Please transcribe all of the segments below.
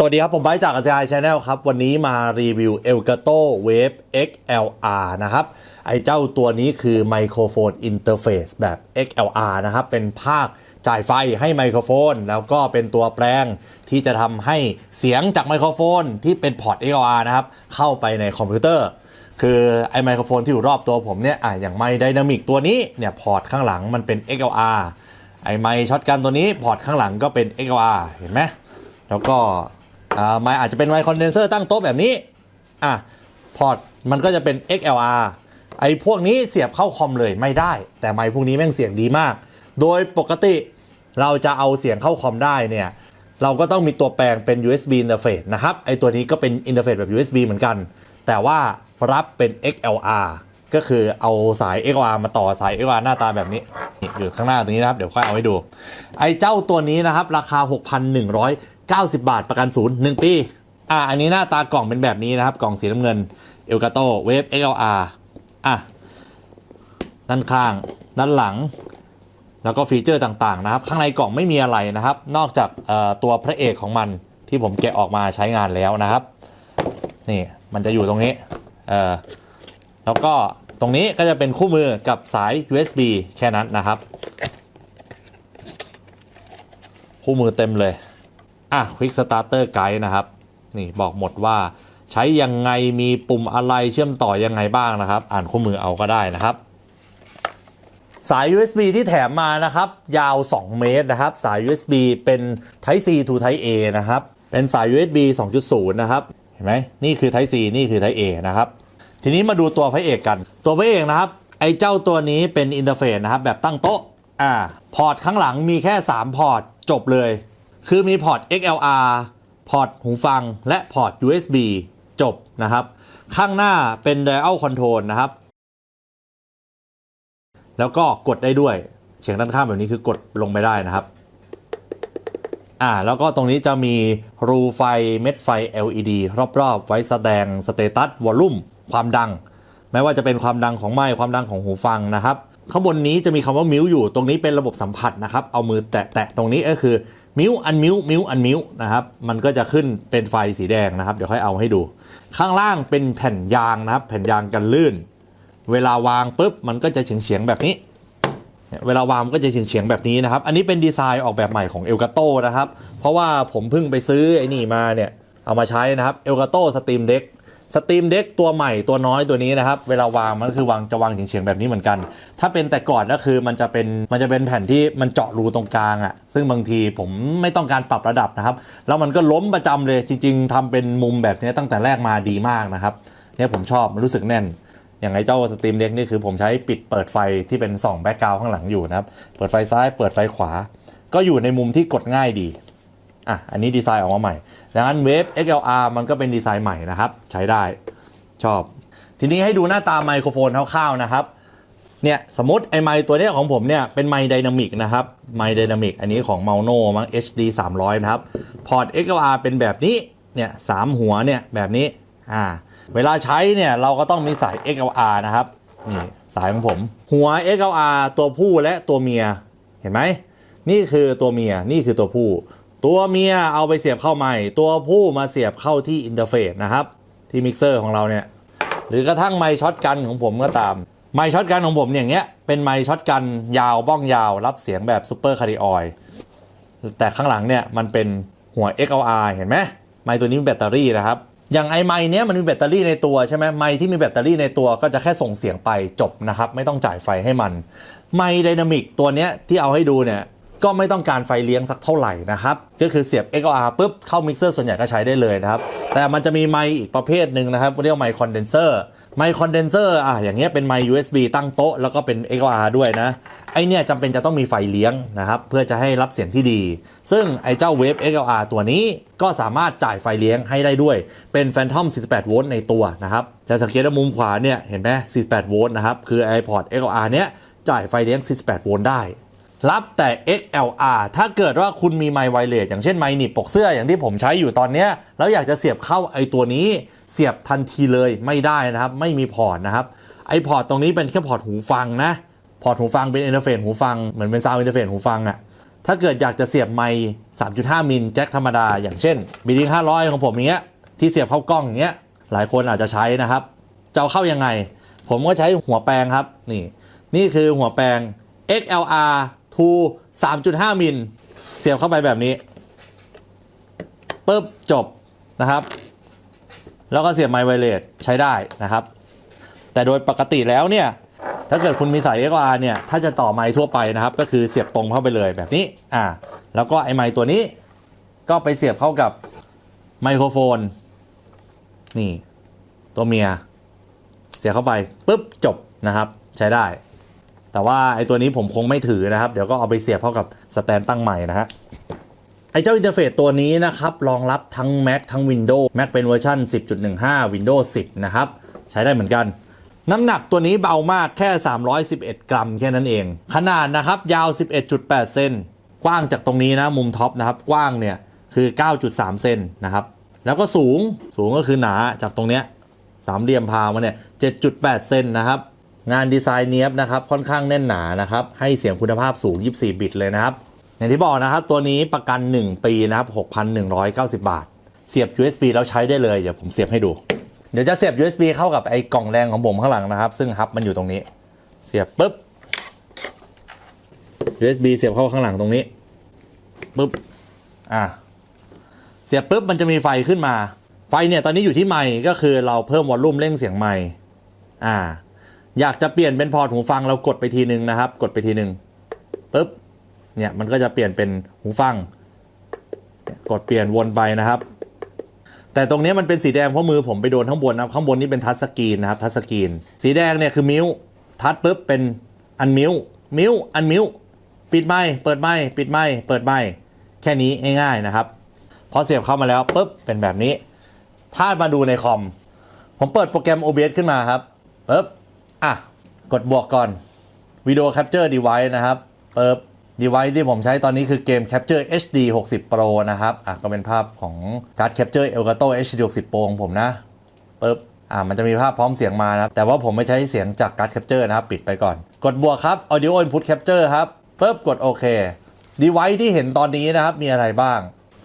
สวัสดีครับ ผมไบร์จากอาเซียนชาแนลครับ วันนี้มารีวิว Elgato Wave XLR นะครับ ไอเจ้าตัวนี้คือไมโครโฟนอินเทอร์เฟซแบบ XLR นะครับ เป็นภาคจ่ายไฟให้ไมโครโฟน แล้วก็เป็นตัวแปลงที่จะทำให้เสียงจากไมโครโฟนที่เป็นพอร์ต XLR นะครับ เข้าไปในคอมพิวเตอร์ คือไอไมโครโฟนที่อยู่รอบตัวผมเนี่ยอะอย่างไมค์ไดนามิกตัวนี้เนี่ยพอร์ตข้างหลังมันเป็น XLR ไอไมค์ช็อตกันตัวนี้พอร์ตข้างหลังก็เป็น XLR เห็นไหมแล้วก็ อ่าไมค์อาจจะเป็นไมค์คอนเดนเซอร์ตั้งโต๊ะแบบนี้อะพอร์ตมันก็จะเป็น XLR ไอ้พวกนี้เสียบเข้าคอมเลยไม่ได้ แต่ไมค์พวกนี้แม่งเสียงดีมาก โดยปกติเราจะเอาเสียงเข้าคอมได้เนี่ยเราก็ต้องมีตัวแปลงเป็น USB interface นะครับ ไอ้ตัวนี้ก็เป็น interface แบบ USB เหมือนกัน แต่ว่ารับเป็น XLR ก็คือเอาสาย XLR มาต่อสาย XLR หน้าตาแบบนี้อยู่ข้างหน้าตรงนี้นะครับ เดี๋ยวค่อยเอาให้ดู ไอ้เจ้าตัวนี้นะครับ ราคา 90 บาทประกันศูนย์1ปี อะอันนี้หน้าตากล่องเป็นแบบนี้นะครับ กล่องสีน้ำเงิน Elgato Wave XLR อะ ด้านข้าง ด้านหลัง แล้วก็ฟีเจอร์ต่างๆนะครับ ข้างในกล่องไม่มีอะไรนะครับ นอกจากตัวพระเอกของมันที่ผมแกะออกมาใช้งานแล้วนะครับ นี่มันจะอยู่ตรงนี้ เออแล้วก็ตรงนี้ก็จะเป็นคู่มือกับสาย USB แค่นั้นนะครับ คู่มือเต็มเลย อะ Quick Starter Guide นะครับ นี่บอกหมดว่าใช้ยังไงมีปุ่มอะไรเชื่อมต่อยังไงบ้างนะครับ อ่านคู่มือเอาก็ได้นะครับ สาย USB ที่แถมมานะครับ ยาว 2 เมตรนะครับ สาย USB เป็น Type C to Type A นะครับ เป็นสาย USB 2.0 นะครับ เห็นไหมนี่คือ Type C นี่คือ Type A นะครับ ทีนี้มาดูตัวพระเอกกัน ตัวพระเอกนะครับ ไอ้เจ้าตัวนี้เป็นอินเทอร์เฟซนะครับ แบบตั้งโต๊ะ อ่า พอร์ตข้างหลังมีแค่ 3 พอร์ตจบเลย คือมีพอร์ต XLR พอร์ตหูฟัง และพอร์ต USB จบนะครับ ข้างหน้าเป็น Dial Control นะครับ แล้วก็กดได้ด้วย เฉียงด้านข้างแบบนี้คือกดลงไปได้นะครับ อ่า แล้วก็ตรงนี้จะมีรูไฟเม็ดไฟ LED รอบๆ ไว้แสดงสเตตัสวอลลุ่มความดัง ไม่ว่าจะเป็นความดังของไมค์ความดังของหูฟังนะครับข้างบนนี้จะมีคำว่ามิวอยู่ตรงนี้เป็นระบบสัมผัสนะครับ เอามือแตะๆตรงนี้ก็คือ มิวอันมิวมิวอันมิวนะครับ มันก็จะขึ้นเป็นไฟสีแดงนะครับ เดี๋ยวค่อยเอาให้ดู ข้างล่างเป็นแผ่นยางนะครับ แผ่นยางกันลื่น เวลาวางปุ๊บมันก็จะเฉียงเฉียงแบบนี้ เวลาวางมันก็จะเฉียงเฉียงแบบนี้นะครับ อันนี้เป็นดีไซน์ออกแบบใหม่ของ Elgato นะครับ เพราะว่าผมเพิ่งไปซื้อไอ้นี่มาเนี่ย เอามาใช้นะครับ Elgato Steam Deck Steam Deck ตั สตรีมเด็กตัวใหม่ตัวน้อยตัวนี้นะครับ เวลาวางมันก็คือวางจะวางเฉียงๆแบบนี้เหมือนกัน ถ้าเป็นแต่ก่อนก็คือมันจะเป็นมันจะเป็นแผ่นที่มันเจาะรูตรงกลางอะ่ะ ซึ่งบางทีผมไม่ต้องการปรับระดับนะครับ แล้วมันก็ล้มประจำเลยจริง ๆทำเป็นมุมแบบนี้ตั้งแต่แรกมาดีมากนะครับเนี่ยผมชอบมันรู้สึกแน่น อย่างไอ้เจ้าสตรีมเด็กนี่คือผมใช้ปิดเปิดไฟที่เป็นส่องแบ็กกราวข้างหลังอยู่นะครับเปิดไฟซ้ายเปิดไฟขวา ก็อยู่ในมุมที่กดง่ายดีอะอันนี้ดีไซน์ออกมาใหม่ ดังนั้นเวฟ XLR มันก็เป็นดีไซน์ใหม่นะครับ ใช้ได้ชอบ ทีนี้ให้ดูหน้าตาไมโครโฟนคร่าวๆนะครับเนี่ยสมมติไอไมค์ตัวนี้ของผมเนี่ยเป็นไมค์ไดนามิกนะครับไมค์ไดนามิกอันนี้ของ m a u n o มั้ง HD 300 นะครับ พอร์ต XLR เป็นแบบนี้เนี่ยสามหัวเนี่ยแบบนี้อ่าเวลาใช้เนี่ยเราก็ต้องมีสาย XLR นะครับนี่สายของผม หัว XLR ตัวผู้และตัวเมียเห็นไหมนี่คือตัวเมียนี่คือตัวผู้ ตัวเมียเอาไปเสียบเข้าไมค์ตัวผู้มาเสียบเข้าที่อินเทอร์เฟซนะครับ ที่มิกเซอร์ของเราเนี่ย หรือกระทั่งไมค์ช็อตกันของผมก็ตาม ไมค์ช็อตกันของผมอย่างเงี้ย เป็นไมค์ช็อตกันยาวบ้องยาว รับเสียงแบบซูเปอร์คาร์ดิออยแต่ข้างหลังเนี่ยมันเป็นหัว XLR เห็นไหมไมค์ตัวนี้มีแบตเตอรี่นะครับ อย่างไอไมค์เนี้ยมันมีแบตเตอรี่ในตัวใช่ไหมไมค์ที่มีแบตเตอรี่ในตัวก็จะแค่ส่งเสียงไปจบนะครับ ไม่ต้องจ่ายไฟให้มัน ไมค์ไดนามิกตัวเนี้ยที่เอาให้ดูเนี่ย ก็ไม่ต้องการไฟเลี้ยงสักเท่าไหร่นะครับ ก็คือเสียบ XLR ปุ๊บ เข้ามิกเซอร์ส่วนใหญ่ก็ใช้ได้เลยนะครับ แต่มันจะมีไมค์อีกประเภทหนึ่งนะครับเรียกไมค์คอนเดนเซอร์ไมค์คอนเดนเซอร์อะอย่างเงี้ยเป็นไมค์ USB ตั้งโต๊ะ แล้วก็เป็น XLR ด้วยนะ ไอเนี่ยจำเป็นจะต้องมีไฟเลี้ยงนะครับ เพื่อจะให้รับเสียงที่ดี ซึ่งไอเจ้า Wave XLR ตัวนี้ก็สามารถจ่ายไฟเลี้ยงให้ได้ด้วย เป็น Phantom 48 โวลต์ในตัวนะครับ จะสังเกตว่ามุมขวาเนี่ยเห็นไหม48 โวลต์นะครับ คือ iPod XLR เนี้ยจ่ายไฟเลี้ยง 48 โวลต์ได้ รับแต่ XLR ถ้าเกิดว่าคุณมีไมค์ไวเลสอย่างเช่นไมค์หนีบปกเสื้ออย่างที่ผมใช้อยู่ตอนเนี้ยแล้วอยากจะเสียบเข้าไอตัวนี้ เสียบทันทีเลยไม่ได้นะครับ ไม่มีพอร์ตนะครับไอพอร์ตตรงนี้เป็นแค่พอร์ตหูฟังนะพอร์ตหูฟังเป็นอินเทอร์เฟซหูฟังเหมือนเป็นซาวด์อินเทอร์เฟซหูฟังอะถ้าเกิดอยากจะเสียบไมค์3.5มิลแจ็คธรรมดา อย่างเช่นบีดิง500 ของผมเงี้ยที่เสียบเข้ากล้องเงี้ยหลายคนอาจจะใช้นะครับจะเอาเข้ายังไง ผมก็ใช้หัวแปลงครับนี่นี่คือหัวแปลง XLR to 3.5 มิล เสียบเข้าไปแบบนี้ปุ๊บจบนะครับ แล้วก็เสียบไมค์ไวเลสใช้ได้นะครับ แต่โดยปกติแล้วเนี่ย ถ้าเกิดคุณมีสาย XLR เนี่ย ถ้าจะต่อไมค์ทั่วไปนะครับ ก็คือเสียบตรงเข้าไปเลยแบบนี้อ่าแล้วก็ไอไมค์ตัวนี้ก็ไปเสียบเข้ากับไมโครโฟน นี่ ตัวเมีย เสียบเข้าไปปุ๊บจบนะครับ ใช้ได้ แต่ว่าไอตัวนี้ผมคงไม่ถือนะครับ เดี๋ยวก็เอาไปเสียบเข้ากับสแตนตั้งใหม่นะฮะไอเจ้าอินเทอร์เฟซตัวนี้นะครับ รองรับทั้ง Mac ทั้ง Windows Mac เป็นเวอร์ชัน10.15 Windows 10 นะครับ ใช้ได้เหมือนกัน น้ำหนักตัวนี้เบามากแค่ 311 กรัมแค่นั้นเอง ขนาดนะครับ ยาว 11.8 เซนกว้างจากตรงนี้นะมุมท็อปนะครับ กว้างเนี่ยคือ 9.3 เซนนะครับ แล้วก็สูงสูงก็คือหนาจากตรงเนี้ยสามเหลี่ยมพาวมาเนี่ย 7.8 เซนนะครับ งานดีไซน์เนี้ยบนะครับค่อนข้างแน่นหนานะครับให้เสียงคุณภาพสูง 24 บิตเลยนะครับ อย่างที่บอกนะครับตัวนี้ประกัน 1 ปีนะครับ6,190 บาท เสียบ USB แล้วใช้ได้เลย เดี๋ยวผมเสียบให้ดู เดี๋ยวจะเสียบ USB เข้ากับไอ้กล่องแดงของผมข้างหลังนะครับ ซึ่งฮับมันอยู่ตรงนี้ เสียบปุ๊บ USB เสียบเข้าข้างหลังตรงนี้ปุ๊บอะเสียบปุ๊บมันจะมีไฟขึ้นมา ไฟเนี่ยตอนนี้อยู่ที่ไมค์ก็คือเราเพิ่มวอลลุ่มเร่งเสียงไมค์อ่า อยากจะเปลี่ยนเป็นพอร์ตหูฟังเรากดไปทีนึงนะครับ กดไปทีนึงปุ๊บเนี่ยมันก็จะเปลี่ยนเป็นหูฟัง กดเปลี่ยนวนไปนะครับ แต่ตรงนี้มันเป็นสีแดงเพราะมือผมไปโดนข้างบนนะครับข้างบนนี่เป็นทัชสกรีนนะครับทัชสกรีนสีแดงเนี่ยคือมิวทัชปุ๊บเป็นอันมิวมิวอันมิวปิดไมค์เปิดไมค์ปิดไมค์เปิดไมค์แค่นี้ง่ายๆนะครับพอเสียบเข้ามาแล้วปุ๊บเป็นแบบนี้ ถ้ามาดูในคอม ผมเปิดโปรแกรม OBS ขึ้นมาครับปุ๊บ อะ กดบวกก่อนวิดีโอแคปเจอร์ดีไว c e นะครับปุ๊บดีไว c e ที่ผมใช้ตอนนี้คือเกม Capture HD 60 Pro นะครับ อะ ก็เป็นภาพของการ์ด Capture Elgato HD 60 Pro ของผมนะปุ๊บอะมันจะมีภาพพร้อมเสียงมานะครับ แต่ว่าผมไม่ใช้เสียงจากการ์ด Capture นะครับ ปิดไปก่อน กดบวกครับ Audio Input Capture ครับปุ๊บกดโอเคดีไว c e ที่เห็นตอนนี้นะครับ มีอะไรบ้าง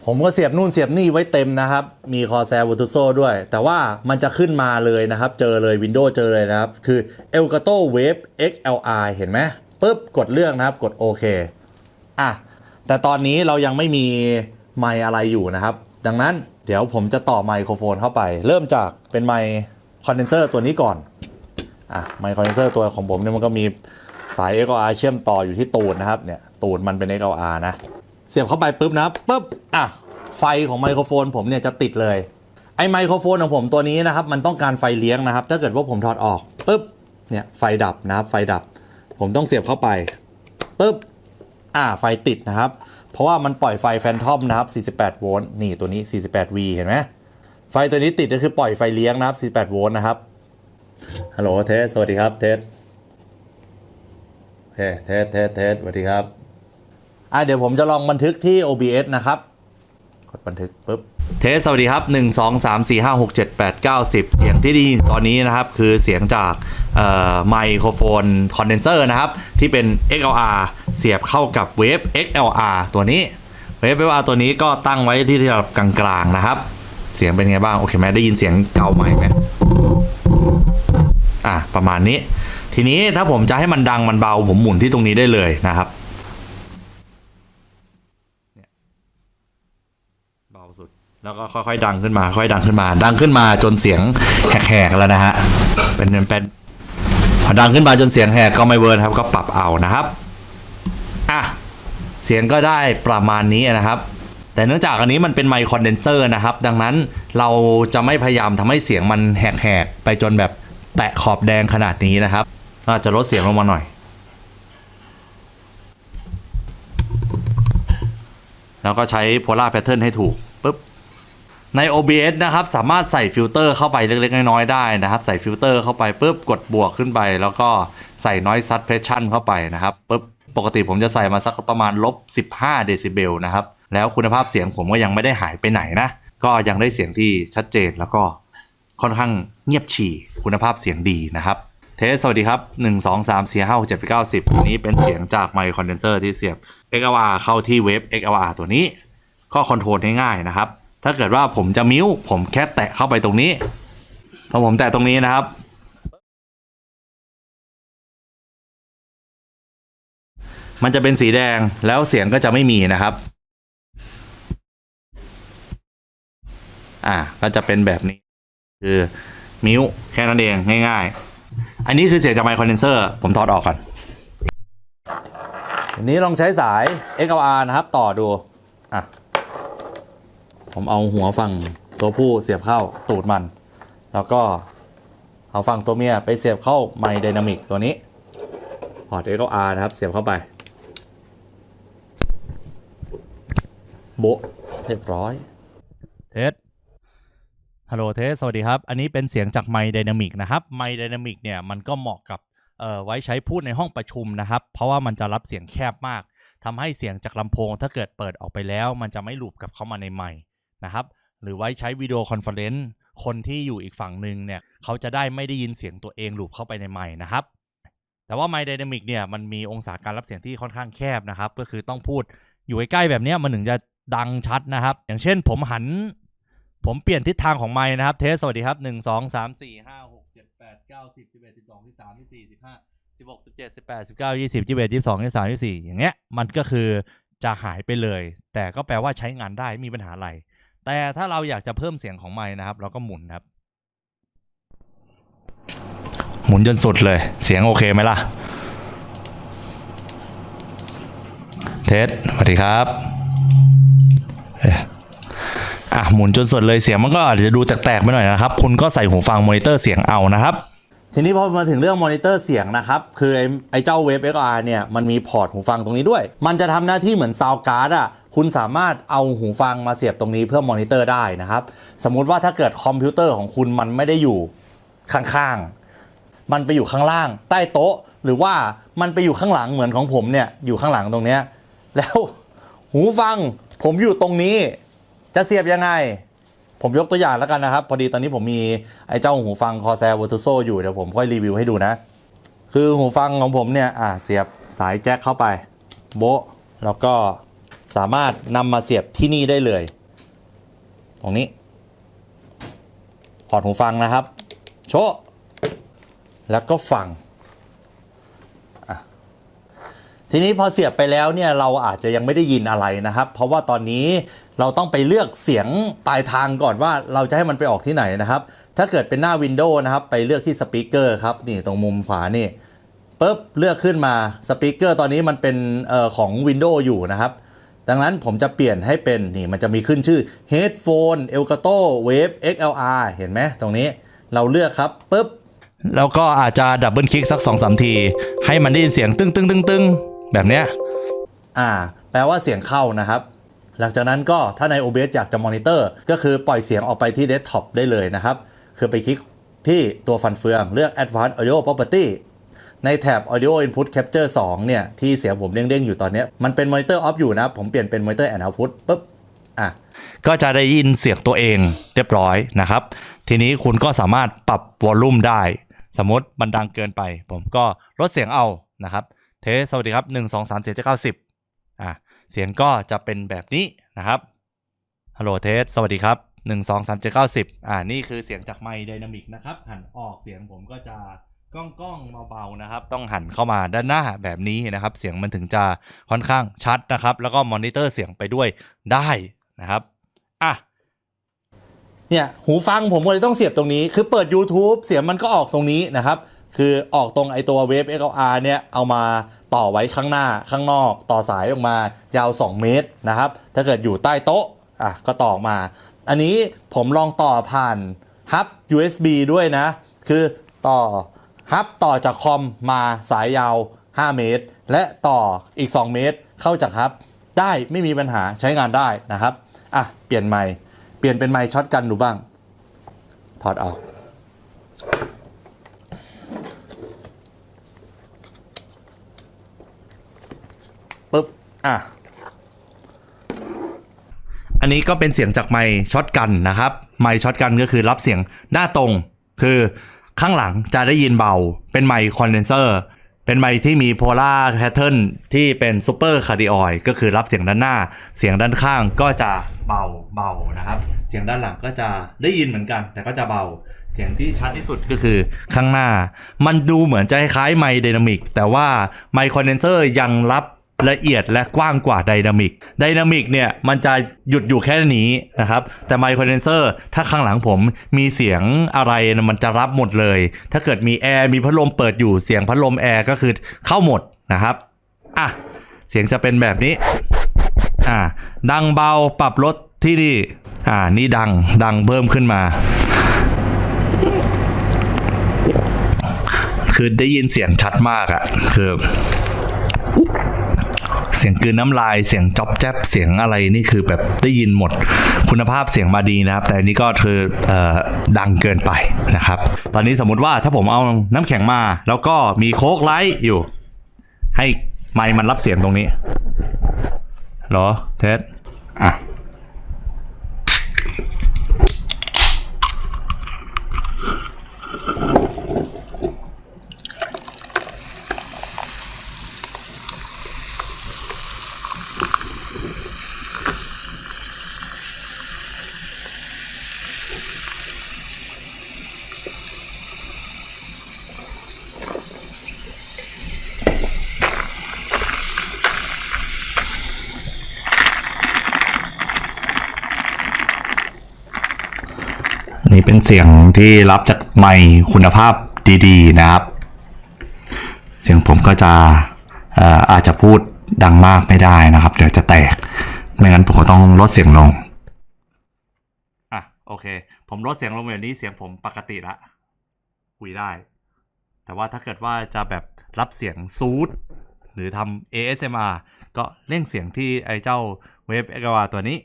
ผมก็เสียบนู่นเสียบนี่ไว้เต็มนะครับ มี Corsair Virtuoso ด้วย แต่ว่ามันจะขึ้นมาเลยนะครับ เจอเลย Windows เจอเลยนะครับ คือ Elgato Wave XLR เห็นไหมปุ๊บ กดเลือกนะครับ กดโอเคอะแต่ตอนนี้เรายังไม่มีไมค์อะไรอยู่นะครับ ดังนั้นเดี๋ยวผมจะต่อไมโครโฟนเข้าไป เริ่มจากเป็นไมค์คอนเดนเซอร์ตัวนี้ก่อนอะไมค์คอนเดนเซอร์ตัวของผมเนี่ยมันก็มีสาย XLR เชื่อมต่ออยู่ที่ตูดนะครับเนี่ยตูดมันเป็น XLR นะ เสียบเข้าไปปุ๊บนะปุ๊บอะไฟของไมโครโฟนผมเนี่ยจะติดเลยไอไมโครโฟนของผมตัวนี้นะครับ มันต้องการไฟเลี้ยงนะครับ ถ้าเกิดว่าผมถอดออกปุ๊บเนี่ยไฟดับนะครับ ไฟดับ ผมต้องเสียบเข้าไปปุ๊บอ่าไฟติดนะครับ เพราะว่ามันปล่อยไฟแฟนทอมนะครับ 48 โวลต์นี่ตัวนี้ 48V เห็นไหมไฟตัวนี้ติดก็คือปล่อยไฟเลี้ยงนะครับ 48 โวลต์นะครับฮัลโหลเทสสวัสดีครับเทสเฮ้เทสเทสเทสสวัสดีครับ อะเดี๋ยวผมจะลองบันทึกที่ OBS นะครับ กดบันทึกปุ๊บ เทสสวัสดีครับ 1 2 3 4 5 6 7 8 9 10 เสียงที่ไดีตอนนี้นะครับ คือเสียงจากไมโครโฟนคอนเดนเซอร์นะครับ ที่เป็น XLR เสียบเข้ากับเวฟ XLR ตัวนี้เวฟ XLR ตัวนี้ก็ตั้งไว้ที่ระดับกลางๆนะครับ เสียงเป็นไงบ้าง โอเคไหมได้ยินเสียงเก่าไหมไหมอะประมาณนี้ ทีนี้ถ้าผมจะให้มันดังมันเบา ผมหมุนที่ตรงนี้ได้เลยนะครับาสุด แล้วก็ค่อยๆดังขึ้นมาค่อยดังขึ้นมา ดังขึ้นมาจนเสียงแหกๆแล้วนะฮะเป็นเป็นพอดังขึ้นมาจนเสียงแหกก็ไม่เวิร์นครับก็ปรับเอานะครับอะเสียงก็ได้ประมาณนี้นะครับ แต่เนื่องจากอันนี้มันเป็นไมค์คอนเดนเซอร์นะครับ ดังนั้นเราจะไม่พยายามทำให้เสียงมันแหกๆไปจนแบบแตะขอบแดงขนาดนี้นะครับเราอาจะลดเสียงลงมาหน่อยแล้วก็ใช้ polar pattern ให้ถูกปุ๊บ ใน OBS นะครับสามารถใส่ฟิลเตอร์เข้าไปเล็กๆน้อยๆได้นะครับ ใส่ฟิลเตอร์เข้าไปปุ๊บกดบวกขึ้นไป แล้วก็ใส่ noise suppression เข้าไปนะครับปุ๊บปกติผมจะใส่มาสักประมาณลบ15เดซิเบลนะครับแล้วคุณภาพเสียงผมก็ยังไม่ได้หายไปไหนนะ ก็ยังได้เสียงที่ชัดเจนแล้วก็ค่อนข้างเงียบฉี่คุณภาพเสียงดีนะครับเทสสวัสดีครับ 1 2 3 4 5 6 7 8 9 10นนี้เป็นเสียงจากไมค์คอนเดนเซอร์ที่เสียบ XLR เข้าที่เว็บ XLR ตัวนี้ ก็คอนโทรลง่ายๆนะครับ ถ้าเกิดว่าผมจะมิวผมแค่แตะเข้าไปตรงนี้พอผมแตะตรงนี้นะครับ มันจะเป็นสีแดงแล้วเสียงก็จะไม่มีนะครับ อ่าก็จะเป็นแบบนี้ คือมิวแค่นั้นเองง่ายๆ อันนี้คือเสียงจากไมค์คอนเดนเซอร์ ผมถอดออกก่อนอันนี้ลองใช้สาย XLR นะครับ ต่อดู อะ ผมเอาหัวฝั่งตัวผู้เสียบเข้าตูดมัน แล้วก็เอาฝั่งตัวเมียไปเสียบเข้าไมค์ไดนามิกตัวนี้พอร์ต XLR นะครับ เสียบเข้าไป โบะเรียบร้อย เทสฮัลโหลเทสสวัสดีครับ อันนี้เป็นเสียงจากไมค์ไดนามิกนะครับ ไมค์ไดนามิกเนี่ย มันก็เหมาะกับไว้ใช้พูดในห้องประชุมนะครับ เพราะว่ามันจะรับเสียงแคบมากทำให้เสียงจากลำโพง ถ้าเกิดเปิดออกไปแล้ว มันจะไม่หลูบกับเข้ามาในไมค์ นะครับหรือไว้ใช้วิดีโอคอนเฟอเรนซ์คนที่อยู่อีกฝั่งหนึ่งเนี่ยเขาจะได้ไม่ได้ยินเสียงตัวเองหลูบเข้าไปในไมค์นะครับแต่ว่าไมค์ไดนามิกเนี่ยมันมีองศาการรับเสียงที่ค่อนข้างแคบนะครับก็คือต้องพูดอยู่ใกล้ๆแบบนี้มันถึงจะดังชัดนะครับ อย่างเช่นผมหัน ผมเปลี่ยนทิศทางของไม้นะครับ เทสสวัสดีครับหนึ่งสองสามสี่ห้าหกเจ็ดแปดเก้าสิบสิบเอ็ดสิบสองสิบสามสิบสี่สิบห้าสิบหกสิบเจ็ดสิบแปดสิบเก้ายี่สิบยี่สิบเอ็ดยี่สิบสองยี่สิบสามยี่สิบสี่อย่างเงี้ยมันก็คือจะหายไปเลย แต่ก็แปลว่าใช้งานได้มีปัญหาอะไร แต่ถ้าเราอยากจะเพิ่มเสียงของไม้นะครับ เราก็หมุนครับ หมุนจนสุดเลย เสียงโอเคไหมล่ะ เทสสวัสดีครับอะหมุนจนสุดเลยเสียงมันก็อาจจะดูแตกๆไปหน่อยนะครับ คุณก็ใส่หูฟังมอนิเตอร์เสียงเอานะครับ ทีนี้พอมาถึงเรื่องมอนิเตอร์เสียงนะครับ คือไอ้เจ้าเวฟ XR เนี่ย มันมีพอร์ตหูฟังตรงนี้ด้วย มันจะทำหน้าที่เหมือนซาวการ์ดอะคุณสามารถเอาหูฟังมาเสียบตรงนี้เพื่อมอนิเตอร์ได้นะครับ สมมุติว่าถ้าเกิดคอมพิวเตอร์ของคุณมันไม่ได้อยู่ข้างๆ มันไปอยู่ข้างล่าง ใต้โต๊ะ หรือว่ามันไปอยู่ข้างหลังเหมือนของผมเนี่ยอยู่ข้างหลังตรงเนี้ยแล้วหูฟังผมอยู่ตรงนี้จะเสียบยังไง ผมยกตัวอย่างแล้วกันนะครับ พอดีตอนนี้ผมมีไอ้เจ้าหูฟังคอแซ r ว r ต u โซอยู่เดี๋ยวผมค่อยรีวิวให้ดูนะ คือหูฟังของผมเนี่ยอะเสียบสายแจ็คเข้าไป โบะแล้วก็สามารถนำมาเสียบที่นี่ได้เลย ตรงนี้พอร์ตหูฟังนะครับ โชะแล้วก็ฟังทีนี้พอเสียบไปแล้วเนี่ยเราอาจจะยังไม่ได้ยินอะไรนะครับ เพราะว่าตอนนี้ เราต้องไปเลือกเสียงปลายทางก่อนว่าเราจะให้มันไปออกที่ไหนนะครับ ถ้าเกิดเป็นหน้าวินโดว์นะครับ ไปเลือกที่สปีกเกอร์ครับ นี่ตรงมุมขวานี่ปุ๊บเลือกขึ้นมาสปีกเกอร์ตอนนี้มันเป็นเอ่อของ Windows อยู่นะครับ ดังนั้นผมจะเปลี่ยนให้เป็นนี่มันจะมีขึ้นชื่อ Headphone Elgato Wave XLR เห็นไหมตรงนี้เราเลือกครับปุ๊บแล้วก็อาจจะดับเบิลคลิกสัก2อสที ให้มันได้ยินเสียงตึ้งตึ้งตึ้งตึ้งแบบเนี้ยอ่า แปลว่าเสียงเข้านะครับ หลังจากนั้นก็ถ้าใน OBS อยากจะมอนิเตอร์ ก็คือปล่อยเสียงออกไปที่เดสก์ท็อปได้เลยนะครับ คือไปคลิกที่ตัวฟันเฟืองเลือก Advanced Audio Property ในแถบ Audio Input Capture 2 เนี่ย ที่เสียงผมเด้งๆ อยู่ตอนนี้ มันเป็นมอนิเตอร์ออฟอยู่นะ ผมเปลี่ยนเป็นมอนิเตอร์ and output ปุ๊บ อะ ก็จะได้ยินเสียงตัวเองเรียบร้อยนะครับ ทีนี้คุณก็สามารถปรับวอลลุ่มได้ สมมติมันดังเกินไป ผมก็ลดเสียงเอานะครับ เทสสวัสดีครับ 1 2 3 4 9 10อะ เสียงก็จะเป็นแบบนี้นะครับฮัลโหลเทสสวัสดีครับ1 2 3 7 9 10อ่านี่คือเสียงจากไมค์ไดนามิกนะครับ หันออกเสียงผมก็จะก้องก้องๆเบาๆนะครับ ต้องหันเข้ามาด้านหน้าแบบนี้นะครับ เสียงมันถึงจะค่อนข้างชัดนะครับ แล้วก็มอนิเตอร์เสียงไปด้วยได้นะครับอะเนี่ยหูฟังผมก็เลยต้องเสียบตรงนี้ คือเปิด YouTube เสียงมันก็ออกตรงนี้นะครับ คือออกตรงไอตัวเวฟ XLR เนี่ยเอามาต่อไว้ข้างหน้าข้างนอก ต่อสายออกมายาว 2 เมตรนะครับ ถ้าเกิดอยู่ใต้โต๊ะอะก็ต่อมา อันนี้ผมลองต่อผ่านฮับ USB ด้วยนะ คือต่อฮับต่อจากคอมมาสายยาว 5 เมตร และต่ออีก 2 เมตรเข้าจากฮับ ได้ไม่มีปัญหาใช้งานได้นะครับอะเปลี่ยนไมค์เปลี่ยนเป็นไมค์ช็อตกันดูบ้าง ถอดออก ปึ๊บ อะ อันนี้ก็เป็นเสียงจากไมค์ช็อตกันนะครับ ไมค์ช็อตกันก็คือรับเสียงหน้าตรง คือข้างหลังจะได้ยินเบา เป็นไมค์คอนเดนเซอร์ เป็นไมค์ที่มีโพลาร์แพทเทิร์นที่เป็นซูเปอร์คาร์ดิออยก็คือรับเสียงด้านหน้า เสียงด้านข้างก็จะเบาเบานะครับ เสียงด้านหลังก็จะได้ยินเหมือนกัน แต่ก็จะเบาเสียงที่ชัดที่สุดก็คือข้างหน้า มันดูเหมือนจะคล้ายไมค์ไดนามิกแต่ว่าไมค์คอนเดนเซอร์ยังรับ ละเอียดและกว้างกว่าไดนามิกไดนามิกเนี่ยมันจะหยุดอยู่แค่นี้นะครับ แต่ไมค์คอนเดนเซอร์ถ้าข้างหลังผมมีเสียงอะไรมันจะรับหมดเลย ถ้าเกิดมีแอร์มีพัดลมเปิดอยู่เสียงพัดลมแอร์ก็คือเข้าหมดนะครับอะเสียงจะเป็นแบบนี้อ่าดังเบาปรับลดที่นี่อ่านี่ดังดังเพิ่มขึ้นมา คือได้ยินเสียงชัดมากอะคือ สียงกืนน้ำลายเสียงจ๊อบแจ๊บเสียงอะไรนี่คือแบบได้ยินหมดคุณภาพเสียงมาดีนะครับ แต่อันนี้ก็คือออดังเกินไปนะครับ ตอนนี้สมมุติว่าถ้าผมเอาน้ำแข็งมา แล้วก็มีโค้กไลท์อยู่ ให้ไมค์มันรับเสียงตรงนี้หรอเทสอะ เป็นเสียงที่รับจากไมค์คุณภาพดีๆนะครับ เสียงผมก็จะเอ่ออาจจะพูดดังมากไม่ได้นะครับ เดี๋ยวจะแตก ไม่งั้นผมก็ต้องลดเสียงลงอะโอเค ผมลดเสียงลงแบบนี้เสียงผมปกติละคุยได้ แต่ว่าถ้าเกิดว่าจะแบบรับเสียงซูดหรือทำ ASMR ก็เร่งเสียงที่ไอ้เจ้าเวฟเอกวาตัวนี้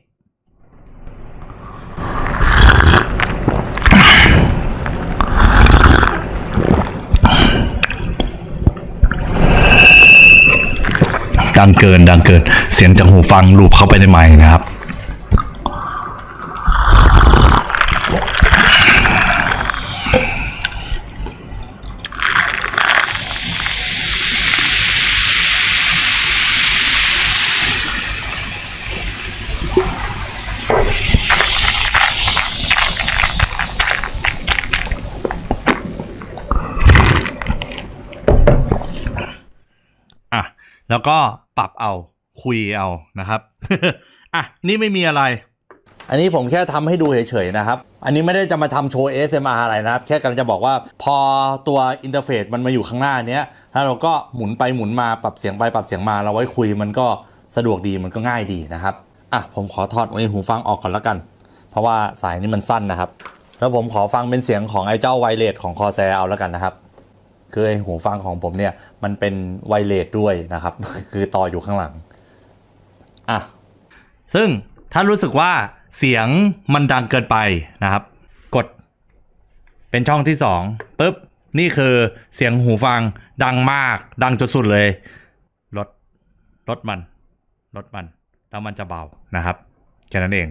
ดังเกินดังเกิน เสียงจากหูฟังลูบเข้าไปในไมค์นะครับ อะ แล้วก็ปรับเอาคุยเอานะครับอะนี่ไม่มีอะไร อันนี้ผมแค่ทำให้ดูเฉยๆนะครับ อันนี้ไม่ได้จะมาทำโชว์ ASMR อะไรนะครับ แค่กำลังจะบอกว่าพอตัวอินเทอร์เฟซมันมาอยู่ข้างหน้าเนี้ยแล้วเราก็หมุนไปหมุนมาปรับเสียงไปปรับเสียงมาเราไว้คุยมันก็สะดวกดีมันก็ง่ายดีนะครับอะผมขอถอดไอ้หูฟังออกก่อนแล้วกัน เพราะว่าสายนี้มันสั้นนะครับ แล้วผมขอฟังเป็นเสียงของไอ้เจ้าไวเลสของคอแซเอาแล้วกันนะครับ คือไอหูฟังของผมเนี่ย มันเป็นไวเลสด้วยนะครับ คือต่ออยู่ข้างหลังอะซึ่งถ้ารู้สึกว่าเสียงมันดังเกินไปนะครับ กดเป็นช่องที่สองปุ๊บนี่คือเสียงหูฟังดังมาก ดังจนสุดเลยลดลดมันลดมัน แล้วมันจะเบานะครับแค่นั้นเอง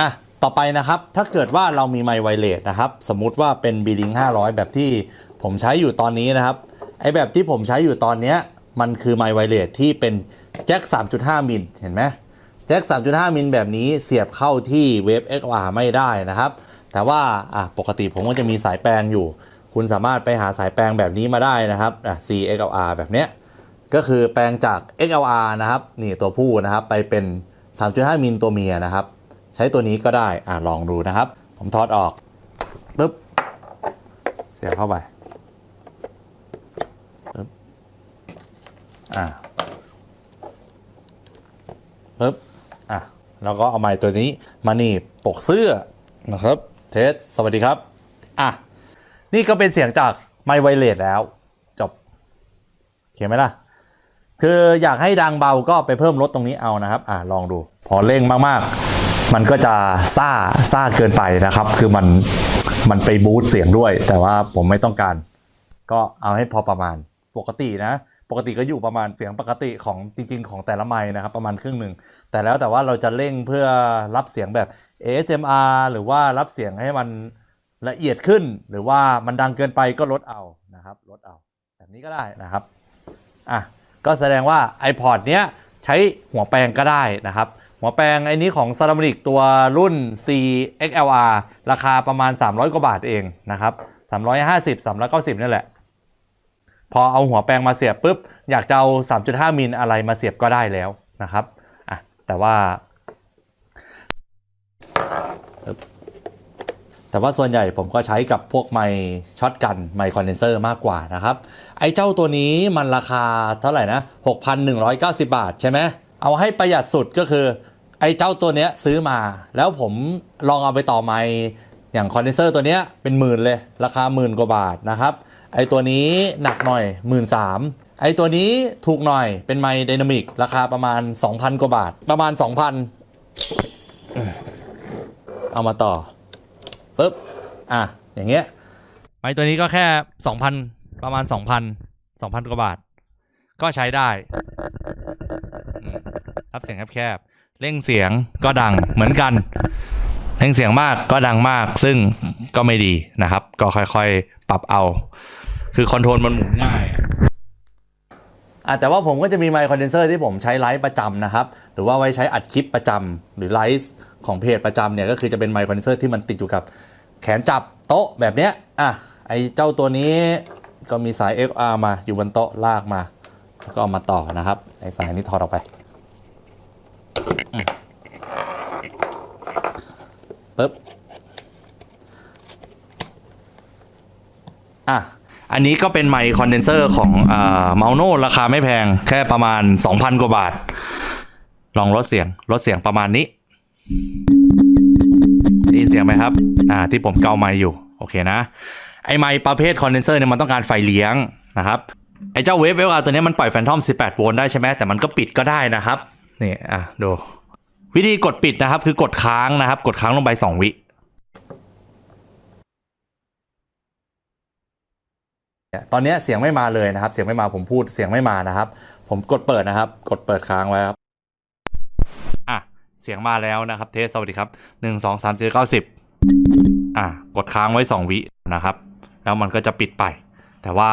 อะต่อไปนะครับถ้าเกิดว่าเรามีไมค์ไวเลสนะครับ สมมุติว่าเป็นบีดิง500 แบบที่ ผมใช้อยู่ตอนนี้นะครับ ไอแบบที่ผมใช้อยู่ตอนเนี้ยมันคือไมค์ไวเลสที่เป็นแจ็ค 3.5 มิลเห็นไหมแจ็ค 3.5 มิลแบบนี้เสียบเข้าที่เวฟ XR ไม่ได้นะครับ แต่ว่าอะปกติผมก็จะมีสายแปลงอยู่ คุณสามารถไปหาสายแปลงแบบนี้มาได้นะครับอะ C XLR แบบเนี้ยก็คือแปลงจาก XLR นะครับนี่ตัวผู้นะครับ ไปเป็น 3.5 มิลตัวเมียนะครับ ใช้ตัวนี้ก็ได้อ่าลองดูนะครับ ผมถอดออกปึ๊บเสียบเข้าไปปึ๊บ อ่าปึ๊บอะแล้วก็เอาไม้ตัวนี้มาหนีบปกเสื้อนะครับ เทสสวัสดีครับ อะ นี่ก็เป็นเสียงจากไมค์ไวเลสแล้ว จบโอเคไหมล่ะ คืออยากให้ดังเบาก็ไปเพิ่มลดตรงนี้เอานะครับ อ่าลองดู พอเร่งมากๆ มันก็จะซ่าซ่าเกินไปนะครับ คือมันมันไปบูสต์เสียงด้วย แต่ว่าผมไม่ต้องการ ก็เอาให้พอประมาณปกตินะ กติก็อยู่ประมาณเสียงปกติของจริง ๆ ของแต่ละไมค์นะครับ ประมาณครึ่งหนึ่งแต่แล้วแต่ว่าเราจะเร่งเพื่อรับเสียงแบบ ASMR หรือว่ารับเสียงให้มันละเอียดขึ้น หรือว่ามันดังเกินไปก็ลดเอานะครับลดเอา แบบนี้ก็ได้นะครับอะก็แสดงว่า iPod เนี้ยใช้หัวแปลงก็ได้นะครับ หัวแปลงไอ้นี้ของ s a r a m o n i c ตัวรุ่น CXLR ราคาประมาณ 300 กว่าบาทเองนะครับ350 390 นี่แหละ พอเอาหัวแปลงมาเสียบปุ๊บ อยากจะเอา 3.5 มิลอะไรมาเสียบก็ได้แล้วนะครับอะแต่ว่า แต่ว่าส่วนใหญ่ผมก็ใช้กับพวกไมช็อตกันไมค์คอนเดนเซอร์มากกว่านะครับ ไอ้เจ้าตัวนี้มันราคาเท่าไหร่นะ 6,190 บาทใช่ไหมเอาให้ประหยัดสุดก็คือ ไอ้เจ้าตัวเนี้ยซื้อมา แล้วผมลองเอาไปต่อไมอย่างคอนเดนเซอร์ตัวเนี้ยเป็นหมื่นเลย ราคาหมื่นกว่าบาทนะครับ ไอ้ตัวนี้หนักหน่อยหมื่นสามไอ้ตัวนี้ถูกหน่อยเป็นไมค์ไดนามิกราคาประมาณ 2,000 กว่าบาท ประมาณ 2,000 เอามาต่อปุ๊บอะ อย่างเงี้ย ไม้ตัวนี้ก็แค่ 2,000 ประมาณ 2,000 2,000 กว่าบาท ก็ใช้ได้รับเสียงแคบๆเร่งเสียงก็ดังเหมือนกันเร่งเสียงมากก็ดังมาก ซึ่งก็ไม่ดีนะครับ ก็ค่อยๆ ปรับเอา คือคอนโทรลมันหมุนง่ายอะแต่ว่าผมก็จะมีไมค์คอนเดนเซอร์ที่ผมใช้ไลฟ์ประจำนะครับ หรือว่าไว้ใช้อัดคลิปประจำหรือไลฟ์ของเพจประจำเนี่ยก็คือจะเป็นไมค์คอนเดนเซอร์ที่มันติดอยู่กับแขนจับโต๊ะแบบเนี้ยอะไอเจ้าตัวนี้ก็มีสาย XR มาอยู่บนโต๊ะลากมา แล้วก็เอามาต่อนะครับไอสายนี้ถอดออกไปปึ๊บอะ อันนี้ก็เป็นไมค์คอนเดนเซอร์ของเมาโนราคาไม่แพงแค่ประมาณ 2,000 กว่าบาท ลองลดเสียงลดเสียงประมาณนี้ได้ยินเสียงไหมครับ อ่า ที่ผมเกาไมค์อยู่ โอเคนะ ไอไมค์ประเภทคอนเดนเซอร์เนี่ยมันต้องการไฟเลี้ยงนะครับ ไอเจ้าเวฟเวลาตัวนี้มันปล่อยแฟนทอม 18 โวลต์ได้ใช่ไหมแต่มันก็ปิดก็ได้นะครับ นี่ อะ ดู วิธีกดปิดนะครับ คือกดค้างนะครับ กดค้างลงไป 2 วิ ตอนนี้เสียงไม่มาเลยนะครับ เสียงไม่มาผมพูดเสียงไม่มานะครับ ผมกดเปิดนะครับ กดเปิดค้างไว้ครับอะเสียงมาแล้วนะครับ เทสสวัสดีครับหนึ่งสองสามสี่เก้าสิบอะกดค้างไว้สองวินะครับ แล้วมันก็จะปิดไป แต่ว่า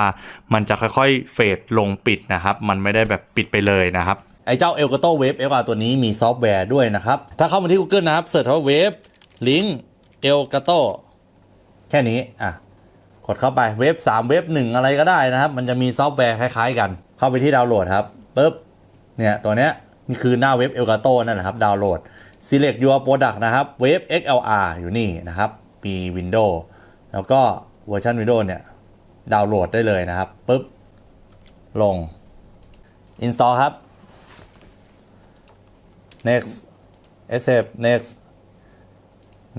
มันจะค่อยๆเฟดลงปิดนะครับ มันไม่ได้แบบปิดไปเลยนะครับไอ้เจ้า Elgato Wave FR ตัวนี้มีซอฟต์แวร์ด้วยนะครับ ถ้าเข้ามาที่ Google นะครับเสิร์ชว่า Wave Link Elgato แค่นี้อะก ดเข้าไปเว็บ 3 เว็บ 1 อะไรก็ได้นะครับ มันจะมีซอฟต์แวร์คล้ายๆกัน เข้าไปที่ดาวน์โหลดครับปุ๊บเนี่ยตัวเนี้ยนี่คือหน้าเว็บ Elgato นั่นแหละครับดาวน์โหลด select your product นะครับเว็บ XLR อยู่นี่นะครับมี Windows แล้วก็เวอร์ชัน Windows เนี่ยดาวน์โหลดได้เลยนะครับปุ๊บลง install ครับ next accept next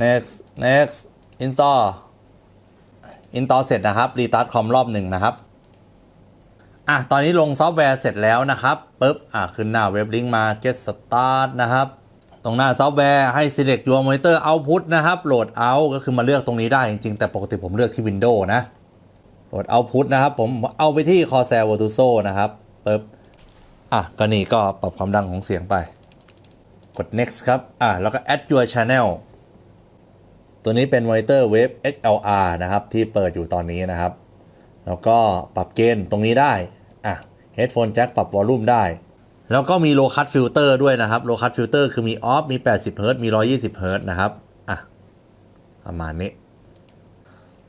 next next install อินตอเสร็จนะครับรีตาร์ทคอมรอบหนึ่งนะครับอะตอนนี้ลงซอฟต์แวร์เสร็จแล้วนะครับปุ๊บอะขึ้นหน้าเว็บลิงก์มา get start นะครับ ตรงหน้าซอฟต์แวร์ให้ select your monitor output นะครับโหลด out ก็คือมาเลือกตรงนี้ได้จริงๆ แต่ปกติผมเลือกที่ Windows นะโหลด output นะครับผมเอาไปที่ Corsair Virtuoso นะครับปุ๊บอะก็นี่ก็ปรับความดังของเสียงไป กด next ครับอะแล้วก็ add your channel ตัวนี้เป็นมอนิเตอร์เวฟ XLR นะครับ ที่เปิดอยู่ตอนนี้นะครับ แล้วก็ปรับเกณฑ์ตรงนี้ได้ อะ headphone jack ปรับวอลลุ่มได้ แล้วก็มี low cut filter ด้วยนะครับ low cut filter คือมี off มี 80 Hz มี 120 Hz นะครับ อะ ประมาณนี้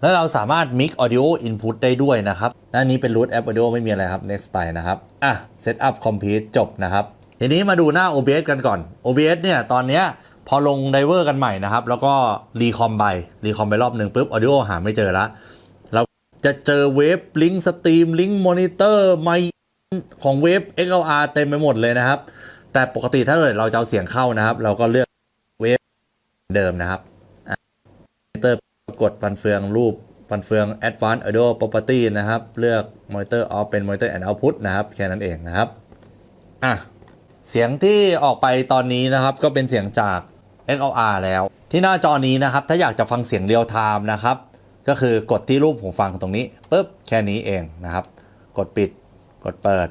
แล้วเราสามารถ mix audio input ได้ด้วยนะครับด้านนี้เป็น root app audio ไม่มีอะไรครับ next ไปนะครับ อะ setup complete จบนะครับ ทีนี้มาดูหน้า OBS กันก่อน OBS เนี่ยตอนเนี้ย พอลงไดเวอร์กันใหม่นะครับ แล้วก็รีคอมไปรีคอมไปรอบหนึ่งปุ๊บออดิโอหาไม่เจอละเราจะเจอเวฟลิงก์สตรีมลิงก์มอนิเตอร์ไมของเวฟ XLR เต็มไปหมดเลยนะครับ แต่ปกติถ้าเกิดเราจะเอาเสียงเข้านะครับ เราก็เลือกเวฟเดิมนะครับมอนิเตอร์กดฟันเฟืองรูปฟันเฟือง Advanced Audio Property นะครับ เลือกมอนิเตอร์ออฟเป็นมอนิเตอร์ and output นะครับ แค่นั้นเองนะครับ อะ เสียงที่ออกไปตอนนี้นะครับ ก็เป็นเสียงจาก XLR แล้ว ที่หน้าจอนี้นะครับ ถ้าอยากจะฟังเสียงเรียลไทม์นะครับ ก็คือกดที่รูปหูฟังตรงนี้ปุ๊บแค่นี้เองนะครับ กดปิด กดเปิด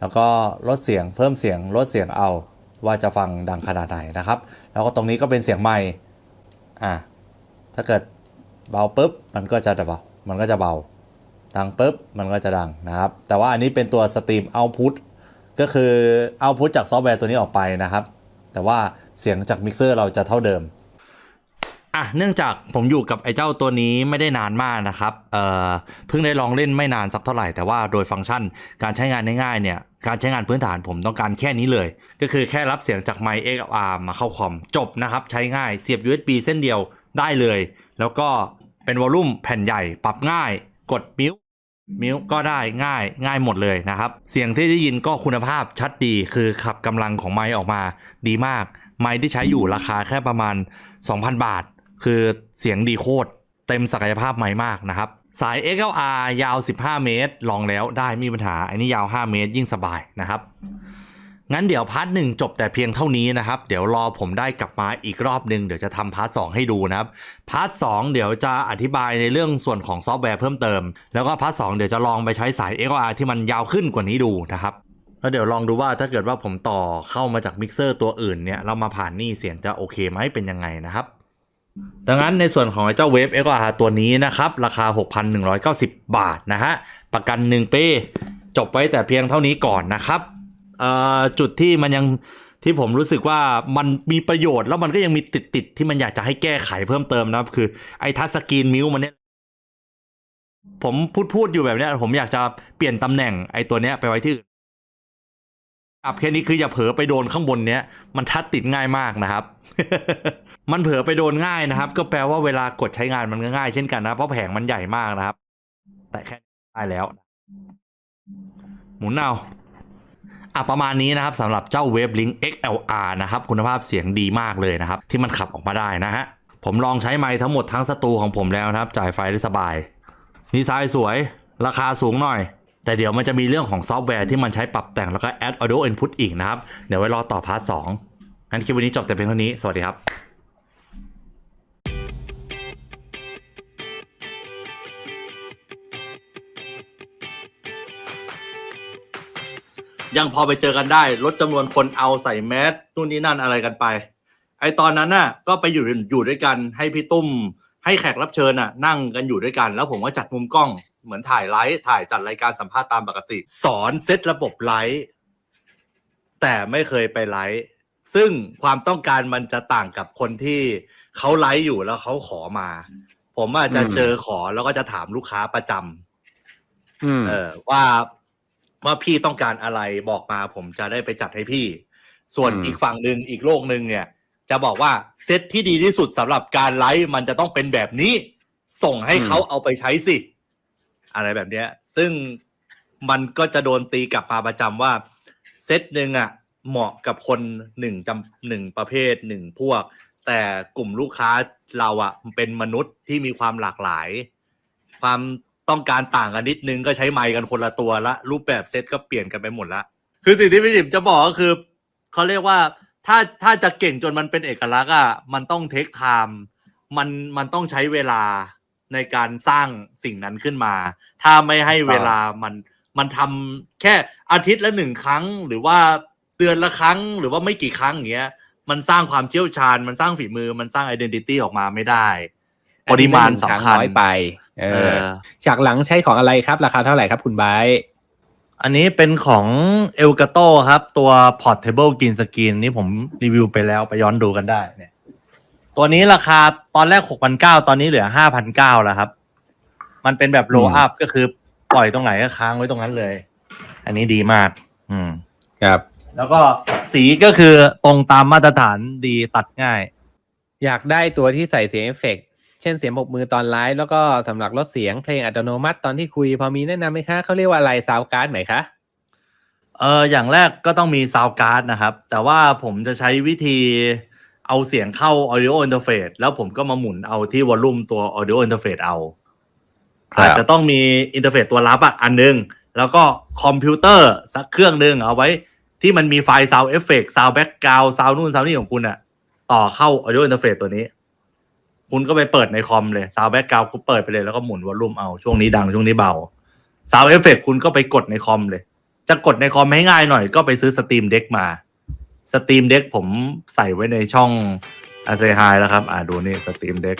แล้วก็ลดเสียงเพิ่มเสียงลดเสียงเอาว่าจะฟังดังขนาดไหนนะครับ แล้วก็ตรงนี้ก็เป็นเสียงไมค์อะถ้าเกิดเบาปุ๊บมันก็จะเบามันก็จะเบาดังปุ๊บมันก็จะดังนะครับ แต่ว่าอันนี้เป็นตัวสตรีมเอาพุตก็คือเอาพุตจากซอฟต์แวร์ตัวนี้ออกไปนะครับ แต่ว่าเสียงจากมิกเซอร์เราจะเท่าเดิมอะเนื่องจากผมอยู่กับไอ้เจ้าตัวนี้ไม่ได้นานมากนะครับเอ่อเพิ่งได้ลองเล่นไม่นานสักเท่าไหร่แต่ว่าโดยฟังก์ชันการใช้งานง่ายๆเนี่ยการใช้งานพื้นฐานผมต้องการแค่นี้เลย ก็คือแค่รับเสียงจากไมค์ XLR มาเข้าคอมจบนะครับใช้ง่ายเสียบ USB เส้นเดียวได้เลย แล้วก็เป็นวอลลุ่มแผ่นใหญ่ปรับง่าย กดมิว มิวก็ได้ง่ายง่ายหมดเลยนะครับ เสียงที่ได้ยินก็คุณภาพชัดดีคือขับกำลังของไม้ออกมาดีมาก ไม้ที่ใช้อยู่ราคาแค่ประมาณ 2,000 บาท คือเสียงดีโคตรเต็มศักยภาพไม้มากนะครับ สาย XLR ยาว 15 เมตร ลองแล้วได้ไม่มีปัญหา อันนี้ยาว 5 เมตรยิ่งสบายนะครับ งั้นเดี๋ยวพาร์ทหนึ่งจบแต่เพียงเท่านี้นะครับ เดี๋ยวรอผมได้กลับมาอีกรอบหนึ่งเดี๋ยวจะทำพาร์ทสองให้ดูนะครับ พาร์ทสองเดี๋ยวจะอธิบายในเรื่องส่วนของซอฟต์แวร์เพิ่มเติม แล้วก็พาร์ทสองเดี๋ยวจะลองไปใช้สาย XLR ที่มันยาวขึ้นกว่านี้ดูนะครับแล้วเดี๋ยวลองดูว่าถ้าเกิดว่าผมต่อเข้ามาจากมิกเซอร์ตัวอื่นเนี่ยเรามาผ่านนี่เสียงจะโอเคไหมเป็นยังไงนะครับดังนั้นในส่วนของไอเจ้าเวฟ XLR ตัวนี้นะครับ ราคา 6,190 บาทนะฮะ ประกัน 1 ปี จบไว้แต่เพียงเท่านี้ก่อนนะครับ จุดที่มันยังที่ผมรู้สึกว่ามันมีประโยชน์แล้วมันก็ยังมีติดติดๆที่มันอยากจะให้แก้ไขเพิ่มเติมนะครับ คือไอ้ทัชสกรีนมิวมันเนี่ยผมพูดพูดอยู่แบบเนี้ยผมอยากจะเปลี่ยนตำแหน่งไอ้ตัวเนี้ยไปไว้ที่อื่นอับแค่นี้คืออย่าเผลอไปโดนข้างบนเนี้ย มันทัดติดง่ายมากนะครับ มันเผลอไปโดนง่ายนะครับ ก็แปลว่าเวลากดใช้งานมันก็ง่ายเช่นกันนะเพราะแผงมันใหญ่มากนะครับ แต่แค่นี้ได้แล้ว หมุนเอา อะประมาณนี้นะครับสำหรับเจ้า Wavelink XLR นะครับคุณภาพเสียงดีมากเลยนะครับ ที่มันขับออกมาได้นะฮะ ผมลองใช้ไม้ทั้งหมดทั้งสตูของผมแล้วนะครับ จ่ายไฟได้สบายดีไซน์สวย ราคาสูงหน่อย แต่เดี๋ยวมันจะมีเรื่องของซอฟต์แวร์ที่มันใช้ปรับแต่งแล้วก็ add audio input อีกนะครับ เดี๋ยวไว้รอต่อพาร์ทสองงั้นคลิปวันนี้จบแต่เพียงเท่านี้สวัสดีครับ ยังพอไปเจอกันได้ ลดจำนวนคนเอาใส่แมสนู่นนี่นั่นอะไรกันไป ไอตอนนั้นน่ะ ก็ไปอยู่อยู่ด้วยกันให้พี่ตุ้ม ให้แขกรับเชิญน่ะ นั่งกันอยู่ด้วยกัน แล้วผมก็จัดมุมกล้องเหมือนถ่ายไลฟ์ถ่ายจัดรายการสัมภาษณ์ตามปกติ สอนเซตระบบไลฟ์แต่ไม่เคยไปไลฟ์ซึ่งความต้องการมันจะต่างกับคนที่เขาไลฟ์อยู่แล้วเขาขอมา ผมอาจจะอืมเจอขอแล้วก็จะถามลูกค้าประจำอืมเออว่า ว่าพี่ต้องการอะไรบอกมาผมจะได้ไปจัดให้พี่ ส่วนอืมอีกฝั่งหนึ่งอีกโลกหนึ่งเนี่ย จะบอกว่าเซตที่ดีที่สุดสำหรับการไลฟ์มันจะต้องเป็นแบบนี้ ส่งให้เขาเอาไปใช้สิ อะไรแบบเนี้ย ซึ่งมันก็จะโดนตีกลับมาประจำว่าเซตหนึ่งอะเหมาะกับคนหนึ่งจำหนึ่งประเภทหนึ่งพวก แต่กลุ่มลูกค้าเราอะเป็นมนุษย์ที่มีความหลากหลาย ความ ต้องการต่างกันนิดนึงก็ใช้ไมค์กันคนละตัวละ รูปแบบเซตก็เปลี่ยนกันไปหมดละ คือสิ่งที่พี่จิมจะบอกก็คือเขาเรียกว่าถ้าถ้าจะเก่งจนมันเป็นเอกลักษณ์อะมันต้องเทคไทม์มันมันต้องใช้เวลาในการสร้างสิ่งนั้นขึ้นมา ถ้าไม่ให้เวลามันมันทำแค่อาทิตย์ละหนึ่งครั้ง หรือว่าเดือนละครั้งหรือว่าไม่กี่ครั้งอย่างเงี้ย มันสร้างความเชี่ยวชาญ มันสร้างฝีมือมันสร้างไอดีนิตี้ออกมาไม่ได้ ปริมาณสำคัญน้อยไป เอเอออฉากหลังใช้ของอะไรครับ ราคาเท่าไหร่ครับคุณไบร์ทอันนี้เป็นของเอลกาโตครับ ตัว Portable Green Screen นี่ผมรีวิวไปแล้วไปย้อนดูกันได้เนี่ย ตัวนี้ราคาตอนแรก6,900ตอนนี้เหลือ5,900แล้วครับ มันเป็นแบบโลอัพก็คือปล่อยตรงไหนก็ค้างไว้ตรงนั้นเลย อันนี้ดีมาก อืม ครับ แล้วก็สีก็คือตรงตามมาตรฐานดีตัดง่าย อยากได้ตัวที่ใส่เสียงเอฟเฟกต์ เช่นเสียงปรบมือตอนไลฟ์แล้วก็สำหรับลดเสียงเพลงอัตโนมัติตอนที่คุย พอมีแนะนำไหมคะเขาเรียกว่าอะไรซาวการ์ดไหมคะเอออย่างแรกก็ต้องมีซาวการ์ดนะครับ แต่ว่าผมจะใช้วิธีเอาเสียงเข้า audio interface แล้วผมก็มาหมุนเอาที่วอลลุ่มตัว audio interface เอาครับอาจจะต้องมีอินเทอร์เฟซตัวรับอะอันนึง แล้วก็คอมพิวเตอร์สักเครื่องหนึ่งเอาไว้ที่มันมีไฟล์ sound effect sound background sound นู่น sound นี่ของคุณอะ ต่อเข้า audio interface ตัวนี้ คุณก็ไปเปิดในคอมเลยซาวแบ็กกราวคุณเปิดไปเลยแล้วก็หมุนวอลลุ่มเอาช่วงนี้ดังช่วงนี้เบาซาวเอฟเฟกคุณก็ไปกดในคอมเลย จะกดในคอมให้ง่ายหน่อยก็ไปซื้อสตรีมเด็กมาสตรีมเด็กผมใส่ไว้ในช่องอาเซไฮแล้วครับ อ่าดูนี่สตรีมเด็ก